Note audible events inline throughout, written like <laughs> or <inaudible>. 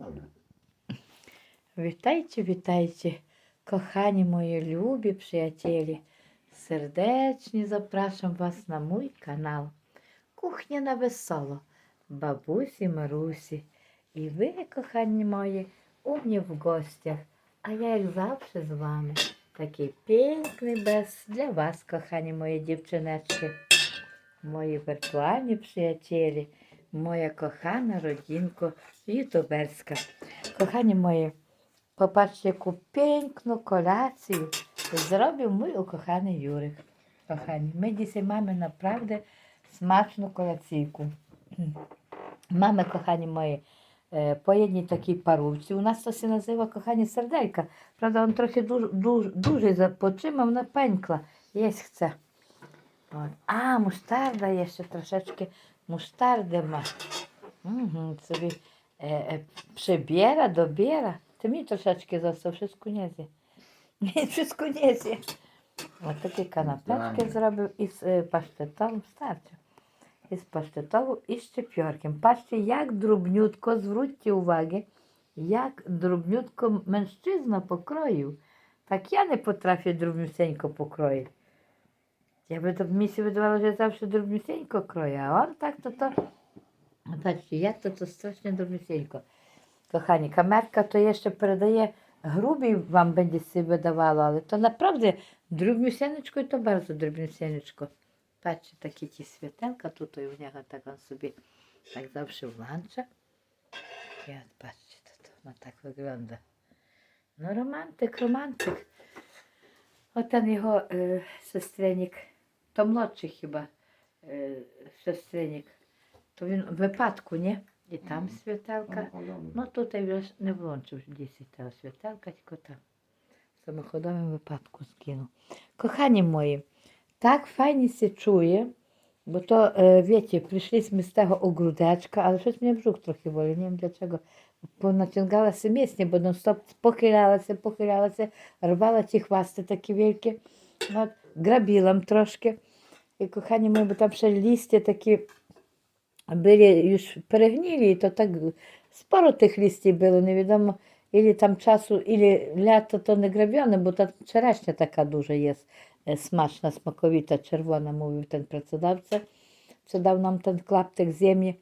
Добре. Witajcie, witajcie, kochani moi lubi przyjaciele. Serdecznie zapraszam Was na mój kanał Kuchnia na Wesoło, бабусі Марусі. І ви, кохані мої, у mnie в гостях, а я, як завжди, з вами. Такий пікний без для вас, кохані мої дівчинечки, мої віртуальні приятелі, моя кохана родинко ютуберська. Кохані мої, kolację zrobił mój ukochany Jurek. Kochani, my dzisiaj mamy naprawdę smaczną kolacyjkę. Mamy, kochani moi, e, po jednej takiej parówce. U nas to się nazywa, kochani, serdelka. Prawda, on trochę duż, duż, dłużej zapotrzymał, ona pękła. Jeść chce. А, муштарда jeszcze troszeczkę. Musztardę ma. Mhm, sobie e, e, przebiera, dobiera. Ty mi troszeczkę został, wszystko nie zje. <laughs> Nie, wszystko nie zje. Ось такі канапечки Правильно. зробив із е, паштетом, старче. Із паштетову і щепьорком. Бачите, як друбнютко, зверніть уваги, як друбнютко менщизна покроїв. Так я не потрафлю друбнюсенько покроїти. Я би так мені се видавало, що я завжди друбнюсенько крою, а он так то то. Бачите, як то то страшно друбнюсенько. Kochani, kamerka to jeszcze передає грубий вам będzie się wydawało, ale to naprawdę drobniusенечко i to bardzo drobniusенечко. Patrzcie, takie ci światełka tutaj u niego, tak on sobie tak zawsze włącza. I от patrzcie, to, to no tak wygląda. No romantyk, romantyk. O ten jego y, to młodszy chyba y, siostrzenik, to він wypadku, nie? I tam światełka. Ну, тут я вже не влончив 10 того світелка, тільки там. В самоходовому випадку скинув. Кохані мої, так файні се чує, бо то, е, wiecie, прийшли з того огрудечка, але щось мені брzuch трохи болить, не для чого. Поначингалася місні, бо non-stop похилялася, похилялася, рвала ті хвасти такі великі, от, грабіла трошки. І, кохані мої, бо там ще листя такі byli już перегнili, to tak sporo tych liści było, невідомо, ілі там часу, ілі лято то не грабьоне, бо та черешня така дуже є е, смачна, смаковіта, червона, мовив ten працедавця. Це дав нам ten клаптик землі,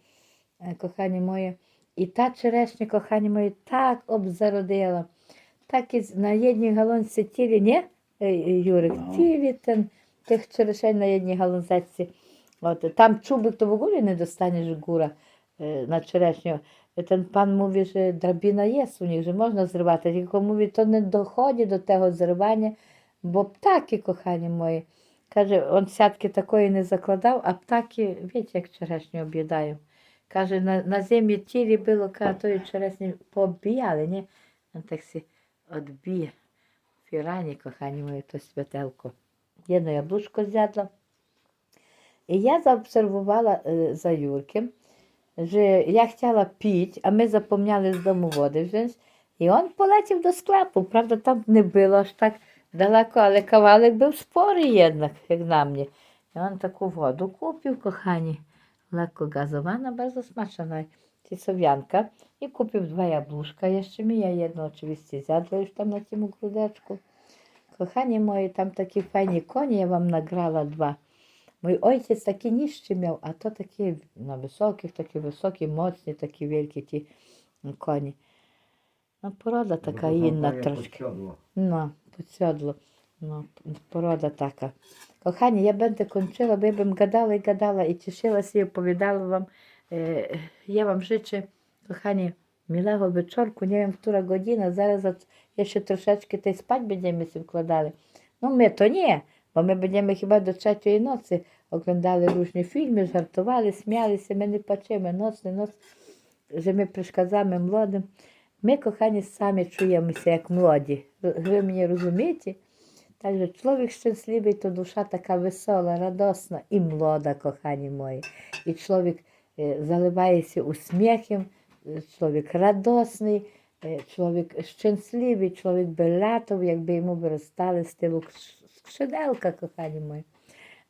е, кохані мої. І та черешня, кохані мої, так обзародила. Так і на одній галонці тілі, е, Юрик, Ну. тілі тих черешень на одній галонзеці. От, там чубик то в не достанеш góra е, на черешню. Ten pan mówi, że drabina jest u nich, że można zrywać, tylko mówi, to nie dochodzi do tego zrywania, bo ptaki, kochani moi, каже, он сятки такої не закладав, а птаки, wiecie, як черешню об'їдають. Каже, на, на землі тілі було, каже, тої черешні пооббіяли, ні? Він так сі odbije. Фірані, кохані мої, то святелко. Jedno jabłuszko zjadła. І я заобсервувала е, за Юрком, що я хотіла пити, а ми запомняли з дому води вже. І він полетів до склепу. Правда, там не було аж так далеко, але кавалик був спорий jednak, як на мені. І він таку воду купив, кохані. Легко газована, smaczna тісов'янка. І купив два яблушка ще мій. Я jedno oczywiście zjadła już tam na tym grudeczku. Kochani moi, tam takie fajne konie, ja wam nagrała dwa. Mój ojciec taki niższy miał, a to takie na wysokich, takie wysokie, mocne, takie wielkie ci konie. No poroda taka inna troszkę. No, під сьодло. Ну, порода така. Кохані, я ja bym gadała i gadała i cieszyła się i opowiadała wam. E, ja wam życzę, kochani, miłego wieczorku. Nie wiem, która godzina, zaraz jeszcze troszeczkę tej spać będziemy się wkładali. No my to nie, bo my będziemy chyba do trzeciej nocy oglądali różne filmy, żartowali, śmiali się, my nie patrzymy noc nocny noc, że my przeszkadzamy młodym. Ми, кохані, самі чуємося як млоді. Ви мене розумієте? Także człowiek szczęśliwy to dusza taka wesoła, radosna i młoda, kochani moi. I człowiek e, e, człowiek radosny, e, człowiek szczęśliwy, człowiek by latał, jakby jemu wyrastały z tyłu krz- skrzydełka, kochani moi.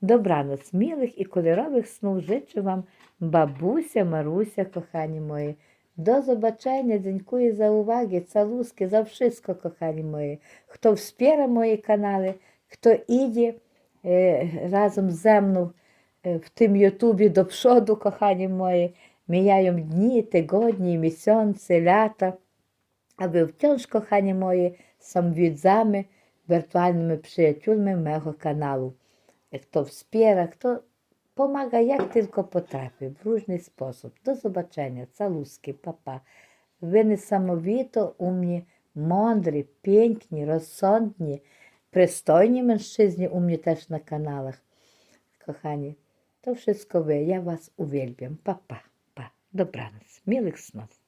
Dobranoc, miłych i kolorowych snów życzę Wam babusia, Marusia, kochani moi. Do zobaczenia, dziękuję za uwagę, całuski, za wszystko, kochani moi. Kto wspiera moje kanały, kto idzie e, razem ze mną e, w tym YouTubie do przodu, kochani moi. Mijają dni, tygodnie, miesiące, lata. A wy wciąż, kochani moi, są widzami, wirtualnymi przyjaciółmi mego kanału. Kto wspiera, kto pomaga jak tylko potrafi, w różny sposób. Do zobaczenia, całuski, papa. Wy niesamowito umni, mądry, piękni, rozsądni, przystojni mężczyźni u mnie też na kanałach. Kochani, to wszystko wy. Ja was uwielbiam. Papa, pa, pa. Dobranoc. Miłych snów.